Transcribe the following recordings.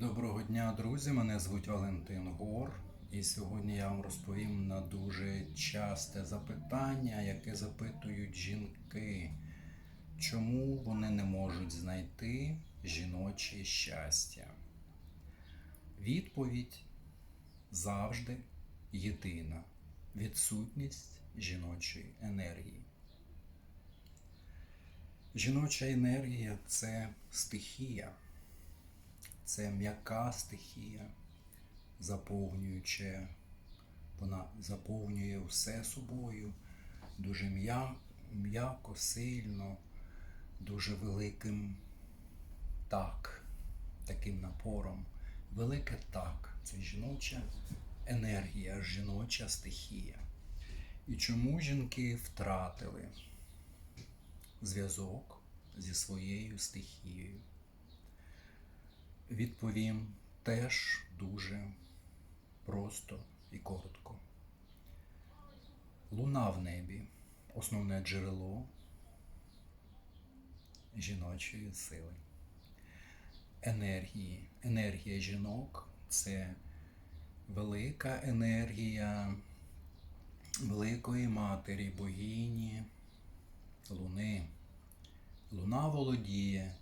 Доброго дня, друзі! Мене звуть Валентин Гор, і сьогодні я вам розповім на дуже часте запитання, яке запитують жінки, чому вони не можуть знайти жіноче щастя. Відповідь завжди єдина відсутність жіночої енергії. Жіноча енергія це стихія. Це м'яка стихія, заповнюючи, вона заповнює все собою дуже м'я- м'яко, сильно, дуже великим так, таким напором. Велике так це жіноча енергія, жіноча стихія. І чому жінки втратили зв'язок зі своєю стихією? Відповім теж дуже просто і коротко. Луна в небі основне джерело жіночої сили. Енергії. Енергія жінок це велика енергія великої матері, богині, луни. Луна володіє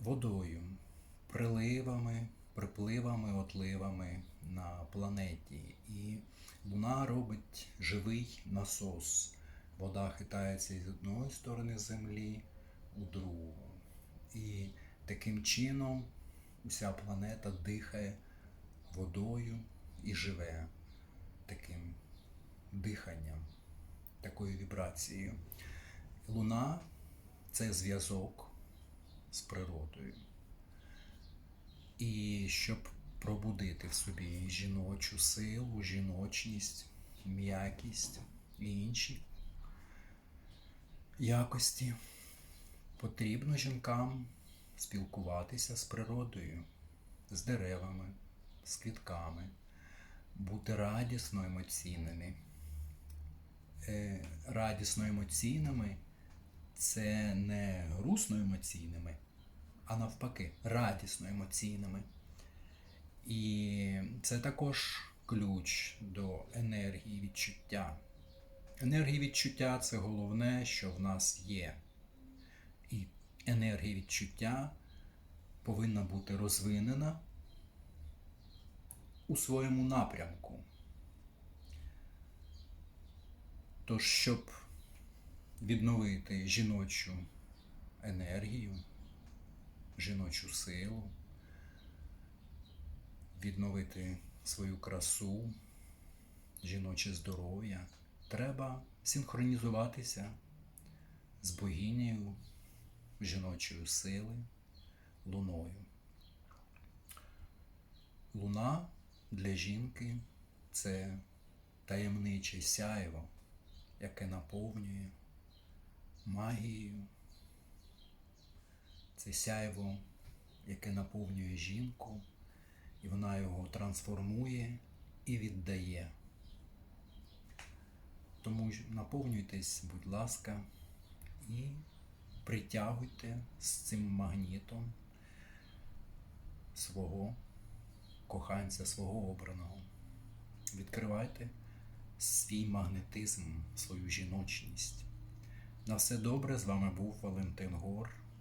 водою, приливами, припливами, отливами на планеті. І Луна робить живий насос. Вода хитається з одної сторони Землі у другу. І таким чином уся планета дихає водою і живе таким диханням, такою вібрацією. Луна це зв'язок з природою. І щоб пробудити в собі жіночу силу, жіночність, м'якість і інші якості, потрібно жінкам спілкуватися з природою, з деревами, з квітками, бути радісно емоційними. Е, Радісно емоційними це не грустно емоційними, а навпаки, радісно емоційними. І це також ключ до енергії відчуття. Енергія відчуття це головне, що в нас є. І енергія відчуття повинна бути розвинена у своєму напрямку. Тож, щоб відновити жіночу енергію, жіночу силу, відновити свою красу, жіноче здоров'я, треба синхронізуватися з богинею жіночої сили, луною. Луна для жінки це таємниче сяєво, яке наповнює магією. Це сяйво, яке наповнює жінку, і вона його трансформує і віддає. Тому наповнюйтесь, будь ласка, і притягуйте з цим магнітом свого коханця, свого обраного. Відкривайте свій магнетизм, свою жіночність. На все добре. З вами був Валентин Гор.